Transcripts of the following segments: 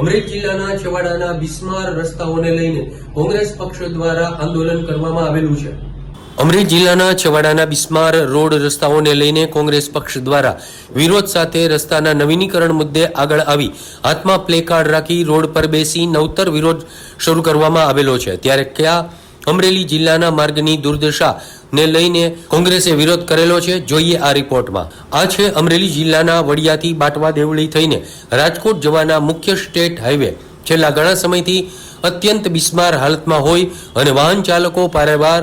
અમરેલી જિલ્લાના છેવાડાના બિસ્માર રસ્તાઓને લઈને કોંગ્રેસ પક્ષ દ્વારા આંદોલન કરવામાં આવેલું છે. અમરેલી જિલ્લાના છેવાડાના બિસ્માર રોડ રસ્તાઓને લઈને કોંગ્રેસ પક્ષ દ્વારા વિરોધ સાથે રસ્તાના નવીનીકરણ મુદ્દે આગળ આવી હાથમાં પ્લેકાર્ડ રાખી રોડ પર બેસી નવતર વિરોધ શરૂ કરવામાં આવેલો છે. ત્યારે કયા અમરેલી જિલ્લાના માર્ગની દુર્દશા ને લઈને કોંગ્રેસે વિરોધ કરેલો છે. જોઈએ આ રિપોર્ટમાં. આ છે અમરેલી જિલ્લાના વડિયાથી બાટવા દેવળી થઈને રાજકોટ જવાના મુખ્ય સ્ટેટ હાઈવે. છેલ્લા ઘણા સમયથી અત્યંત બિસ્માર હાલતમાં હોય અને વાહન ચાલકો પારેવાર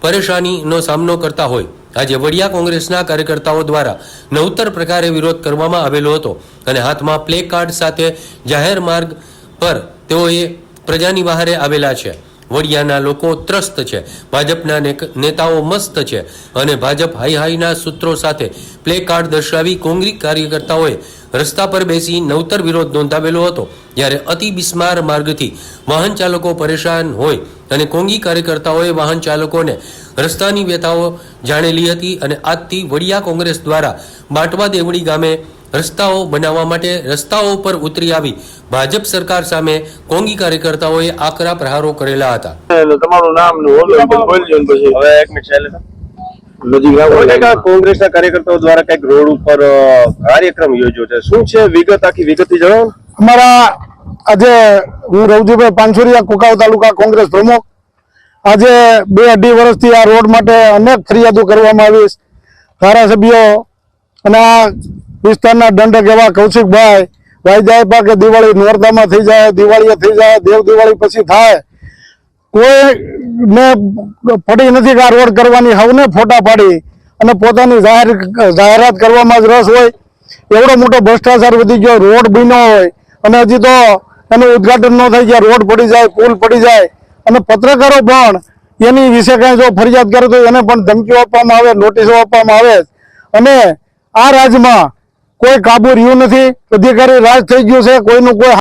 પરેશાનીનો સામનો કરતા હોય. આજે વડિયા કોંગ્રેસના કાર્યકર્તાઓ દ્વારા નવતર પ્રકારે વિરોધ કરવામાં આવેલો હતો અને હાથમાં પ્લે કાર્ડ સાથે જાહેર માર્ગ પર તેઓએ પ્રજાની બહારે આવેલા છે. વડિયાના લોકો ત્રસ્ત છે. ભાજપના નેતાઓ મસ્ત છે અને ભાજપ હાઈ હાઈના સૂત્રો સાથે પ્લે કાર્ડ દર્શાવી કોંગ્રેસ કાર્યકર્તાઓએ રસ્તા પર બેસી નવતર વિરોધ નોંધાવેલો હતો. જ્યારે અતિ બિસ્માર માર્ગથી વાહન ચાલકો પરેશાન હોય અને કોંગી કાર્યકર્તાઓએ વાહન ચાલકોને રસ્તાની વ્યથાઓ જાણેલી હતી અને આજથી વડિયા કોંગ્રેસ દ્વારા બાટવા દેવડી ગામે રસ્તાઓ બનાવવા માટે રસ્તાઓ પર ઉતરી આવી ભાજપ સરકાર સામે કોંગી કાર્યકર્તાઓએ આકરા પ્રહારો કરેલા હતા. તમારું નામ હવે એક મિનિટ કોંગ્રેસના કાર્યકર્તાઓ દ્વારા કંઈક રોડ ઉપર કાર્યક્રમ યોજ્યો છે. શું છે વિગત આખી વિગતથી જણાવો અમારા આજે હું રવજીભાઈ પાનસુરિયા કુકાવ તાલુકા કોંગ્રેસ પ્રમુખ. આજે બે અઢી વર્ષથી આ રોડ માટે અનેક ફરિયાદો કરવામાં આવી ધારાસભ્યો અને આ વિસ્તારના દંડક એવા કૌશિકભાઈ વાયદા જાય કે દિવાળી નોરતામાં થઈ જાય, દિવાળીએ થઈ જાય, દેવ દિવાળી પછી થાય. કોઈને પડી નથી આ રોડ કરવાની, હવને ફોટા પાડી અને પોતાની જાહેર જાહેરાત કરવામાં જ રસ હોય. એવડો મોટો ભ્રષ્ટાચાર વધી ગયો, રોડ બન્યો હોય. અને હજી તો એનું ઉદઘાટન ન થઈ ગયા રોડ પડી જાય, પુલ પડી જાય. અને પત્રકારો પણ એની વિશે કાંઈ જો ફરિયાદ કરે તો એને પણ ધમકીઓ આપવામાં આવે, નોટિસો આપવામાં આવે અને આ રાજ્યમાં કોઈ કાબુ રહ્યું નથી. અધિકારી રાજ થઈ ગયું છે. કોઈનું કોઈ